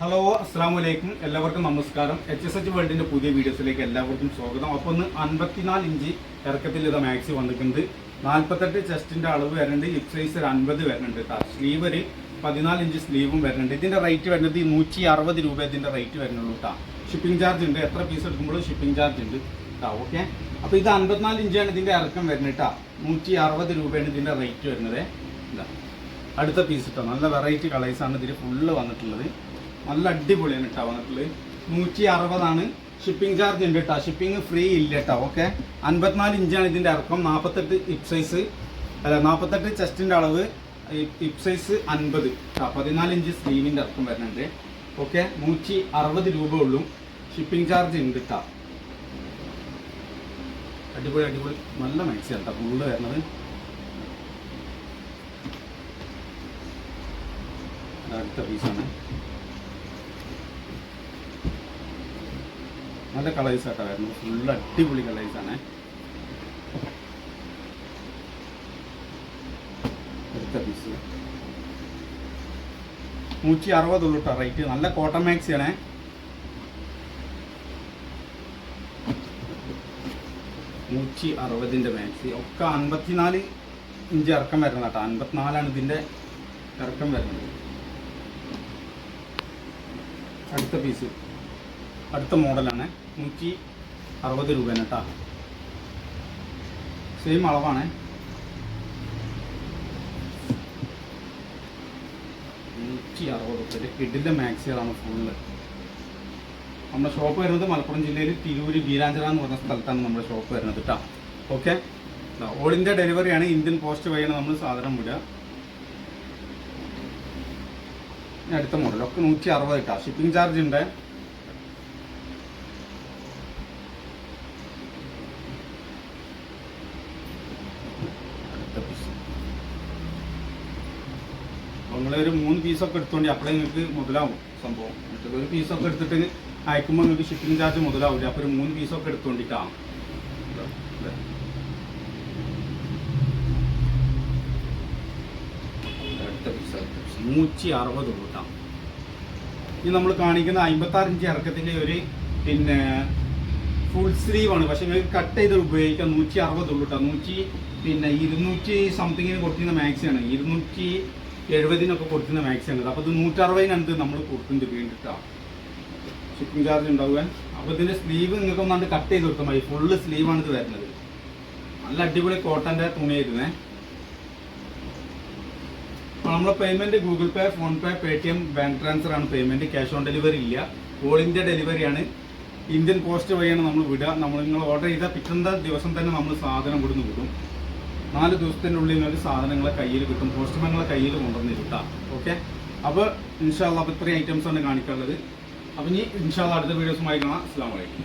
Hello അസ്സാം വലൈക്കും എല്ലാവർക്കും നമസ്കാരം. എച്ച് എസ് എച്ച് വേൾഡിന്റെ പുതിയ വീഡിയോസിലേക്ക് എല്ലാവർക്കും സ്വാഗതം. അപ്പോൾ ഒന്ന് അൻപത്തിനാല് ഇഞ്ച് ഇറക്കത്തിൽ ഇത് മാക്സി വന്നിട്ടുണ്ട്. നാൽപ്പത്തെട്ട് ചെസ്റ്റിന്റെ അളവ് വരുന്നുണ്ട്. ലിപ് സൈസ് ഒരു അൻപത് വരുന്നുണ്ട് കേട്ടോ സ്ലീവ് ഒരു പതിനാല് ഇഞ്ച് സ്ലീവും വരുന്നുണ്ട്. ഇതിന്റെ റേറ്റ് വരുന്നത് നൂറ്റി അറുപത് രൂപ ഇതിന്റെ റേറ്റ് വരുന്നുള്ളൂ കേട്ടോ ഷിപ്പിംഗ് ചാർജ് ഉണ്ട്. എത്ര പീസ് എടുക്കുമ്പോഴും ഷിപ്പിംഗ് ചാർജ് ഉണ്ട് കേട്ടോ ഓക്കെ അപ്പോൾ ഇത് അൻപത്തിനാല് ഇഞ്ചാണ് ഇതിന്റെ ഇറക്കം വരുന്നത് കേട്ടോ നൂറ്റി അറുപത് രൂപയാണ് ഇതിന്റെ റേറ്റ് വരുന്നത്. അടുത്ത പീസ് കേട്ടോ നല്ല വെറൈറ്റി കളേഴ്സാണ് ഇതിൽ ഫുള്ള് വന്നിട്ടുള്ളത്. നല്ല അടിപൊളിയാണ് കേട്ടോ വന്നിട്ടുള്ളത്. നൂറ്റി അറുപതാണ് ഷിപ്പിംഗ് ചാർജ് ഉണ്ട് കേട്ടോ ഷിപ്പിംഗ് ഫ്രീ ഇല്ല കേട്ടോ ഓക്കെ അൻപത്തിനാല് ഇഞ്ചാണ് ഇതിന്റെ ഇറക്കം. നാൽപ്പത്തെട്ട് ഇപ് സൈസ് അല്ല നാൽപ്പത്തെട്ട് ചെസ്റ്റിന്റെ അളവ്. ഇപ് സൈസ് അൻപത്. കേട്ടോ പതിനാല് ഇഞ്ച് സ്ലീവിന്റെ ഇറക്കം വരുന്നുണ്ട്. ഓക്കെ നൂറ്റി അറുപത് രൂപ ഉള്ളൂ. ഷിപ്പിംഗ് ചാർജ് ഉണ്ട് കേട്ടോ അടിപൊളി അടിപൊളി. നല്ല മാക്സി കേട്ടോ ഫുള്ള് വരുന്നത്. അടുത്ത പീസാണ് നല്ല കളേഴ്സ് ആട്ടോ വരുന്നത്. ഫുൾ അടിപൊളി കളേഴ്സാണ് അടുത്ത പീസ് നൂറ്റി അറുപതുള്ളൂ കേട്ടോ റേറ്റ് നല്ല കോട്ടൺ മാക്സി ആണ്. നൂറ്റി അറുപതിന്റെ മാക്സി ഒക്കെ അൻപത്തിനാല് ഇഞ്ച് ഇറക്കം വരുന്നത് കേട്ടോ അൻപത്തിനാലാണ് ഇതിന്റെ ഇറക്കം വരുന്നത്. അടുത്ത പീസ് അടുത്ത മോഡലാണ്. നൂറ്റി അറുപത് രൂപയാണ് കേട്ടോ. സെയിം അളവാണ്. നൂറ്റി അറുപത് റുപ്യ കിഡിന്റെ മാക്സികളാണ് ഫുള്ള് നമ്മുടെ ഷോപ്പ് വരുന്നത് മലപ്പുറം ജില്ലയിൽ തിരൂര് ബീരാഞ്ചിറ എന്ന് പറഞ്ഞ സ്ഥലത്താണ് നമ്മുടെ ഷോപ്പ് വരുന്നത് കേട്ടോ. ഓക്കെ ഓൾ ഇന്ത്യ ഡെലിവറിയാണ് ഇന്ത്യൻ പോസ്റ്റ് വഴിയാണ് നമ്മൾ സാധനം വിടുക. അടുത്ത മോഡൽ ഒക്കെ നൂറ്റി അറുപത് കേട്ടോ. ഷിപ്പിംഗ് ചാർജ് ഉണ്ട് അടുത്ത piece. അപ്പോൾ നിങ്ങളൊരു മൂന്ന് പീസൊക്കെ എടുത്തോണ്ടി അപ്പോഴേ നിങ്ങൾക്ക് മുതലാവും സംഭവം. എന്നിട്ട് ഒരു പീസൊക്കെ എടുത്തിട്ട് അയക്കുമ്പോൾ നിങ്ങൾക്ക് ഷിപ്പിംഗ് ചാർജ് മുതലാവില്ല അപ്പോൾ ഒരു മൂന്ന് പീസൊക്കെ എടുത്തോണ്ടിട്ടാണ് നൂറ്റി അറുപത് കൂട്ടാം ഇനി നമ്മൾ കാണിക്കുന്ന അമ്പത്താറ് ഇഞ്ച് ഇറക്കത്തിന്റെ ഒരു പിന്നെ ഫുൾ സ്ലീവ് ആണ്. പക്ഷെ നിങ്ങൾക്ക് കട്ട് ചെയ്ത് ഉപയോഗിക്കാം നൂറ്റി അറുപത് ഉള്ളൂ നൂറ്റി പിന്നെ ഇരുന്നൂറ്റി സംതിങ്ങിന് കൊടുക്കുന്ന മാക്സിയാണ് ഇരുന്നൂറ്റി എഴുപതിനൊക്കെ കൊടുക്കുന്ന മാക്സിയാണ് അപ്പോൾ ഇത് നൂറ്ററുപതിനടുത്ത് നമ്മൾ കൊടുക്കുന്നുണ്ട് വീണ്ടിട്ടാ ഷിപ്പിംഗ് ചാർജ് ഉണ്ടാവുക. അപ്പോൾ ഇതിന്റെ സ്ലീവ് നിങ്ങൾക്ക് ഒന്നാണ്ട് കട്ട് ചെയ്ത് കൊടുത്താൽ മതി. ഫുള്ള് സ്ലീവാണ് ഇത് വരുന്നത്. നല്ല അടിപൊളി കോട്ടന്റെ തുണിയായിരുന്നേ. നമ്മളെ payment Google pay phone pay Paytm bank transfer ആണ് പേയ്മെന്റ് ക്യാഷ് ഓൺ ഡെലിവറി ഇല്ല. ഓൾ ഇന്ത്യ ഡെലിവറിയാണ് ഇന്ത്യൻ പോസ്റ്റ് വഴിയാണ് നമ്മൾ വിടുക. നമ്മൾ നിങ്ങൾ ഓർഡർ ചെയ്ത പിറ്റത്തെ ദിവസം തന്നെ നമ്മൾ സാധനം ഇവിടുന്ന് വിടും. നാല് ദിവസത്തിനുള്ളിൽ ഒരു സാധനങ്ങളെ കയ്യിൽ കിട്ടും പോസ്റ്റ്മാനുകളെ കയ്യിൽ കൊണ്ടുവന്ന് കിട്ടാം ഓക്കെ? അപ്പോൾ ഇൻഷാല്ല അപ്പോൾ ഇത്രയും ആണ് കാണിക്കാനുള്ളത്. അപ്പം ഇനി ഇൻഷാല്ല അടുത്ത വീഡിയോസുമായി കാണാം. അസ്സാം വലൈക്കും